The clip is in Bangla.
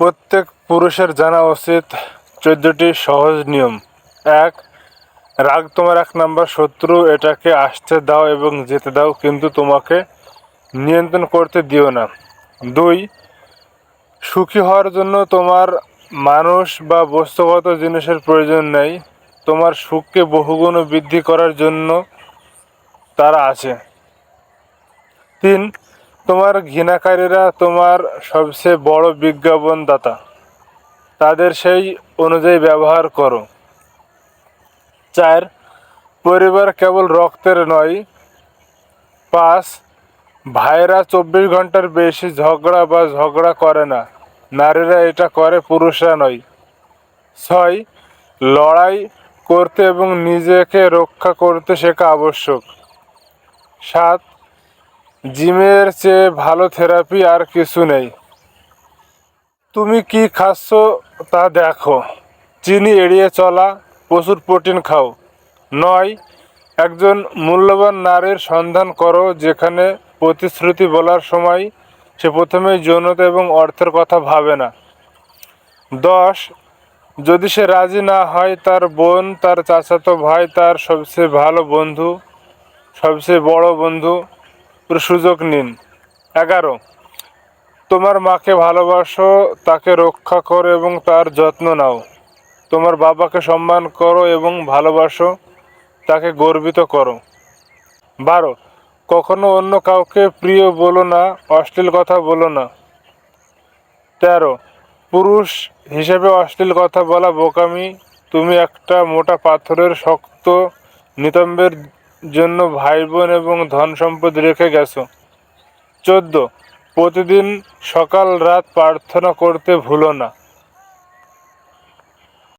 প্রত্যেক পুরুষের জানা উচিত চোদ্দটি সহজ নিয়ম। এক, রাগ তোমার এক নাম্বার শত্রু, এটাকে আসতে দাও এবং যেতে দাও, কিন্তু তোমাকে নিয়ন্ত্রণ করতে দিও না। দুই, সুখী হওয়ার জন্য তোমার মানুষ বা বস্তুগত জিনিসের প্রয়োজন নেই। তোমার সুখকে বহুগুণ বৃদ্ধি করার জন্য তারা আছে। তিন তোমার ঘৃণাকারীরা তোমার সবচেয়ে বড় বিজ্ঞাপনদাতা। তাদের সেই অনুযায়ী ব্যবহার করো। চার, পরিবার কেবল রক্তের নয়। পাঁচ, ভাইরা চব্বিশ ঘণ্টার বেশি ঝগড়া বা ঝগড়া করে না। নারীরা এটা করে, পুরুষরা নয়। ছয়, লড়াই করতে এবং নিজেকে রক্ষা করতে শেখা আবশ্যক। সাত জিমের চেয়ে ভালো থেরাপি আর কিছু নেই। তুমি কি খাচ্ছ তা দেখো। চিনি এড়িয়ে চলা, প্রচুর প্রোটিন খাও। নয়, একজন মূল্যবান নারীর সন্ধান করো যেখানে প্রতিশ্রুতি বলার সময় সে প্রথমেই যৌনতা এবং অর্থের কথা ভাবে না। দশ, যদি সে রাজি না হয়, তার বোন, তার চাচাতো ভাই, তার সবচেয়ে ভালো বন্ধু, সবচেয়ে বড় বন্ধু সুযোগ নিন। এগারো, তোমার মাকে ভালোবাসো, তাকে রক্ষা করো এবং তার যত্ন নাও। তোমার বাবাকে সম্মান করো এবং ভালোবাসো, তাকে গর্বিত করো। বারো, কখনো অন্য কাউকে প্রিয় বলো না, অশ্লীল কথা বলো না। তেরো, পুরুষ হিসেবে অশ্লীল কথা বলা বোকামি। তুমি একটা মোটা পাথরের শক্ত নিতম্বের জন্য ভাই বোন এবং ধন সম্পদ রেখে গেছো। চোদ্দ, প্রতিদিন সকাল রাত প্রার্থনা করতে ভুলো না।